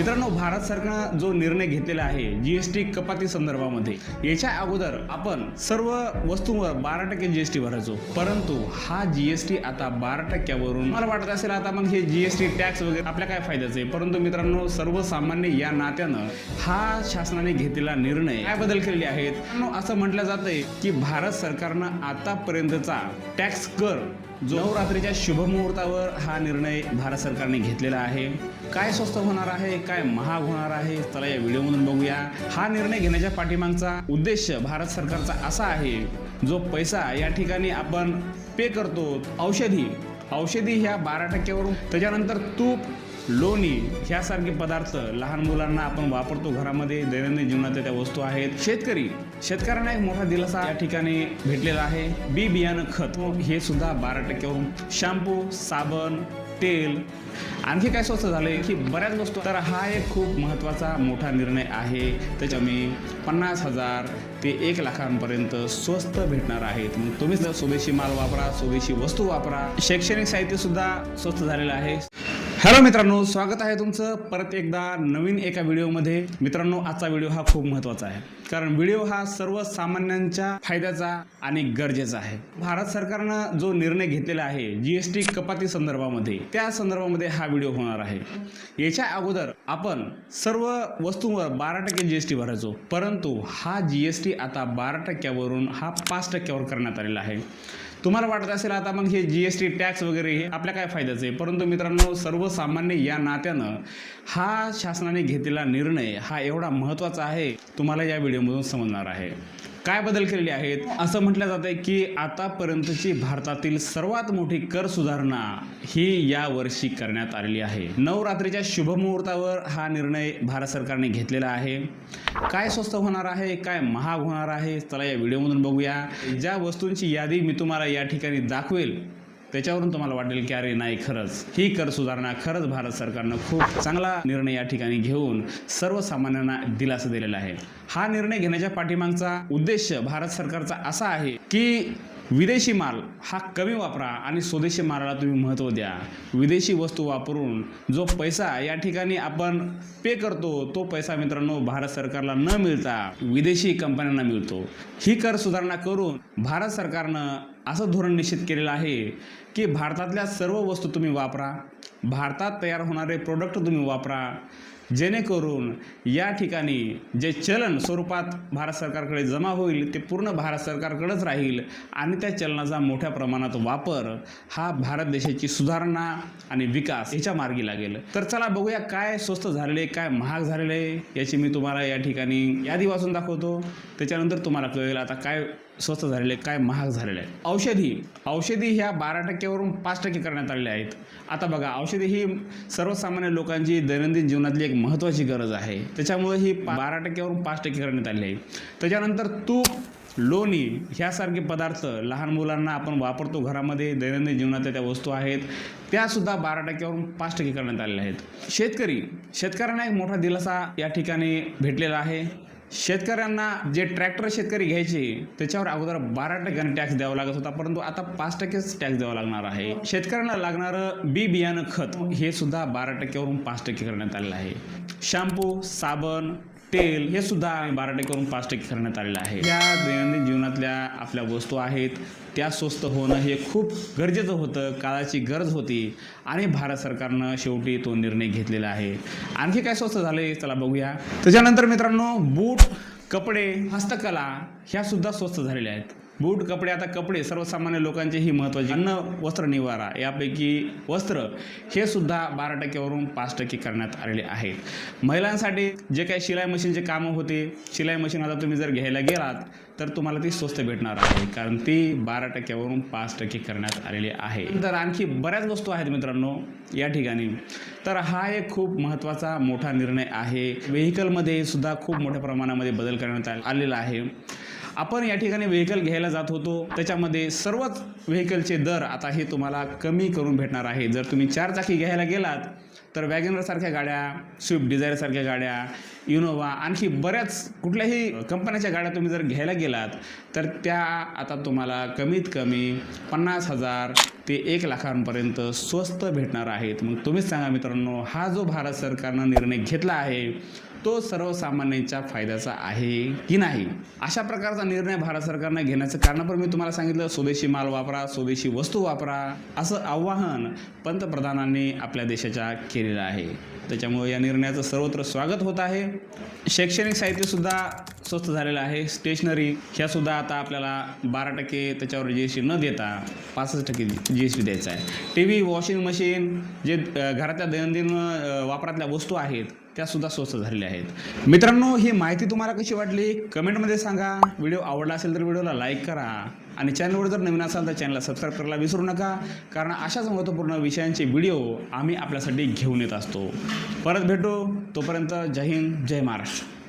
मित्रांनो भारत सरकारनं जो निर्णय घेतलेला आहे जीएसटी कपाती संदर्भामध्ये याच्या अगोदर आपण सर्व वस्तूंवर बारा टक्के जीएसटी भरायचो. परंतु हा जीएसटी आता बारा टक्क्यावरून मला वाटत असेल आता मग हे जीएसटी टॅक्स वगैरे आपल्या काय फायद्याचं आहे? परंतु मित्रांनो सर्वसामान्य या नात्यानं हा शासनाने घेतलेला निर्णय काय बदल केलेले आहेत? असं म्हटलं जातंय की भारत सरकारनं आतापर्यंतचा टॅक्स कर नवरात्रीच्या शुभमुहूर्तावर हा निर्णय भारत सरकारने घेतलेला आहे. काय स्वस्त होणार आहे काय महाग होणार आहे चला या व्हिडिओमधून बघूया. हा निर्णय घेण्याच्या पाठीमागचा उद्देश भारत सरकारचा असा आहे जो पैसा या ठिकाणी आपण पे करतो. औषधी. औषधी ह्या बारा टक्क्यावरून. त्याच्यानंतर तूप लोणी ह्यासारखे पदार्थ लहान मुलांना आपण वापरतो घरामध्ये दैनंदिन जीवनात त्या वस्तू आहेत. शेतकरी शेतकऱ्यांना एक मोठा दिलासा या ठिकाणी भेटलेला आहे. बी बियाणं खत. हे सुद्धा बारा टक्क्यावरून. शॅम्पू साबण तेल. आणखी काय स्वस्त झाले की बऱ्याच वस्तू. तर हा एक खूप महत्त्वाचा मोठा निर्णय आहे. त्याच्या मी पन्नास हजार ते एक लाखांपर्यंत स्वस्त भेटणार आहेत. मग तुम्ही जर स्वदेशी माल वापरा स्वदेशी वस्तू वापरा. शैक्षणिक साहित्य सुद्धा स्वस्त झालेलं आहे. हॅलो मित्रांनो स्वागत आहे तुमचं परत एकदा नवीन एका व्हिडिओमध्ये. मित्रांनो आजचा व्हिडिओ हा खूप महत्त्वाचा आहे. कारण व्हिडिओ हा सर्वसामान्यांच्या फायद्याचा आणि गरजेचा आहे. भारत सरकारनं जो निर्णय घेतलेला आहे जीएसटी कपाती संदर्भामध्ये त्या संदर्भामध्ये हा व्हिडिओ होणार आहे. याच्या अगोदर आपण सर्व वस्तूंवर बारा टक्के जीएसटी भरायचो. परंतु हा जीएसटी आता बारा टक्क्यावरून हा पाच टक्क्यावर करण्यात आलेला आहे. तुम्हाला वाटत असेल आता मग हे जी एस टी टॅक्स वगैरे हे आपल्या काय फायद्याचं आहे? परंतु मित्रांनो सर्व सर्वसामान्य या नात्यानं हा शासनाने घेतलेला निर्णय हा एवढा महत्त्वाचा आहे तुम्हाला या व्हिडिओमधून समजणार आहे. काय बदल केलेले आहेत? असं म्हटलं जात आहे की आतापर्यंतची भारतातील सर्वात मोठी कर सुधारणा ही या वर्षी करण्यात आलेली आहे. नवरात्रीच्या शुभमुहूर्तावर हा निर्णय भारत सरकारने घेतलेला आहे. काय स्वस्त होणार आहे? काय महाग होणार आहे? चला या व्हिडिओमधून बघूया. ज्या वस्तूंची यादी मी तुम्हाला या ठिकाणी दाखवेल त्याच्यावरून तुम्हाला वाटेल की अरे नाही खरंच. ही कर सुधारणा खरंच भारत सरकारनं खूप चांगला निर्णय या ठिकाणी घेऊन सर्वसामान्यांना दिलासा दिलेला आहे. हा निर्णय घेण्याच्या पाठीमागचा उद्देश भारत सरकारचा असा आहे की विदेशी माल हा कमी वापरा आणि स्वदेशी मालाला तुम्ही महत्त्व द्या. विदेशी वस्तू वापरून जो पैसा या ठिकाणी आपण पे करतो तो पैसा मित्रांनो भारत सरकारला न मिळता विदेशी कंपन्यांना मिळतो. ही कर सुधारणा करून भारत सरकारनं असं धोरण निश्चित केलेलं आहे की भारतातल्या सर्व वस्तू तुम्ही वापरा भारतात तयार होणारे प्रोडक्ट तुम्ही वापरा जेणेकरून या ठिकाणी जे चलन स्वरूपात भारत सरकारकडे जमा होईल ते पूर्ण भारत सरकारकडेच राहील आणि त्या चलनाचा मोठ्या प्रमाणात वापर हा भारत देशाची सुधारणा आणि विकास याच्या मार्गी लागेल. तर चला बघूया काय स्वस्त झालेले काय महाग झालेले याची मी तुम्हाला या ठिकाणी यादी वाचून दाखवतो. त्याच्यानंतर तुम्हाला कळेल आता काय स्वस्त झालेले काय महाग झालेले आहे औषधी औषधी ह्या बारा टक्क्यावरून पाच टक्के करण्यात आलेल्या आहेत. आता बघा औषधी ही सर्वसामान्य लोकांची दैनंदिन जीवनातली एक महत्त्वाची गरज आहे. त्याच्यामुळे ही बारा टक्क्यावरून पाच टक्के करण्यात आलेली आहे. त्याच्यानंतर तूप लोणी ह्यासारखे पदार्थ लहान मुलांना आपण वापरतो. घरामध्ये दैनंदिन जीवनातल्या त्या वस्तू आहेत. त्यासुद्धा बारा टक्क्यावरून पाच टक्के करण्यात आलेल्या आहेत. शेतकरी शेतकऱ्यांना एक मोठा दिलासा या ठिकाणी भेटलेला आहे. शेतकऱ्यांना जे ट्रॅक्टर शेतकरी घ्यायचे त्याच्यावर अगोदर बारा टक्क्याने टॅक्स द्यावा लागत होता परंतु आता पाच टक्केच टॅक्स द्यावा लागणार आहे. शेतकऱ्यांना लागणारं बी बियाणं खत हे सुद्धा बारा टक्क्यावरून पाच टक्के करण्यात आलेलं आहे. शॅम्पू साबण तेल हे सुद्धा बारा टक्क्यावरून पाच टक्के करण्यात आलेलं आहे. या दैनंदिन जीवनातल्या आपल्या वस्तू आहेत त्या स्वस्त होणं हे खूप गरजेचं होतं काळाची गरज होती आणि भारत सरकारनं शेवटी तो निर्णय घेतलेला आहे. आणखी काय स्वस्त झाले चला बघूया. त्याच्यानंतर मित्रांनो बूट कपडे हस्तकला ह्या सुद्धा स्वस्त झालेल्या आहेत. बूट कपडे आता कपडे सर्वसामान्य लोकांचे ही महत्त्वाचे अन्न वस्त्र निवारा यापैकी वस्त्र हे सुद्धा बारा टक्क्यावरून पाच टक्के करण्यात आलेले आहेत. महिलांसाठी जे काही शिलाई मशीनचे कामं होते शिलाई मशीन आता तुम्ही जर घ्यायला गेलात तर तुम्हाला ती स्वस्त भेटणार आहे कारण ती बारा टक्क्यावरून पाच टक्के करण्यात आलेली आहे. तर आणखी बऱ्याच वस्तू आहेत मित्रांनो या ठिकाणी. तर हा एक खूप महत्त्वाचा मोठा निर्णय आहे. व्हेकलमध्ये सुद्धा खूप मोठ्या प्रमाणामध्ये बदल करण्यात आलेला आहे. आपण या ठिकाणी व्हेकल घ्यायला जात होतो. त्याच्यामध्ये सर्वच व्हेकलचे दर आता हे तुम्हाला कमी करून भेटणार आहे. जर तुम्ही चार चाकी घ्यायला गेलात तर वॅगनरसारख्या गाड्या स्विफ्ट डिझायरसारख्या गाड्या इनोवा आणखी बऱ्याच कुठल्याही कंपन्याच्या गाड्या तुम्ही जर घ्यायला गेलात तर त्या आता तुम्हाला कमीत कमी पन्नास हजार ते एक लाखांपर्यंत स्वस्त भेटणार आहेत. मग तुम्हीच सांगा मित्रांनो हा जो भारत सरकारनं निर्णय घेतला आहे तो सर्वसामान्यांच्या फायद्याचा आहे की नाही? अशा प्रकारचा निर्णय भारत सरकारने घेण्याचं कारण पण मी तुम्हाला सांगितलं स्वदेशी माल वापरा स्वदेशी वस्तू वापरा असं आव्हान पंतप्रधानांनी आपल्या देशाच्या केलेलं आहे. त्याच्यामुळे या निर्णयाचं सर्वत्र स्वागत होत आहे. शैक्षणिक साहित्यसुद्धा स्वस्त झालेलं आहे. स्टेशनरी ह्यासुद्धा आता आपल्याला बारा टक्के त्याच्यावर जी एस टी न देता पासष्ट टक्के जी एस टी द्यायचा आहे. टी व्ही वॉशिंग मशीन जे घरातल्या दैनंदिन वापरातल्या वस्तू आहेत त्यासुद्धा स्वस्त झालेल्या आहेत. मित्रांनो ही माहिती तुम्हाला कशी वाटली? कमेंटमध्ये सांगा. व्हिडिओ आवडला असेल तर व्हिडिओला लाईक करा. आणि चॅनलवर जर नवीन असाल तर चॅनलला सबस्क्राईब करायला विसरू नका. कारण अशाच महत्त्वपूर्ण विषयांचे व्हिडिओ आम्ही आपल्यासाठी घेऊन येत असतो. परत भेटू. तोपर्यंत जय हिंद जय महाराष्ट्र.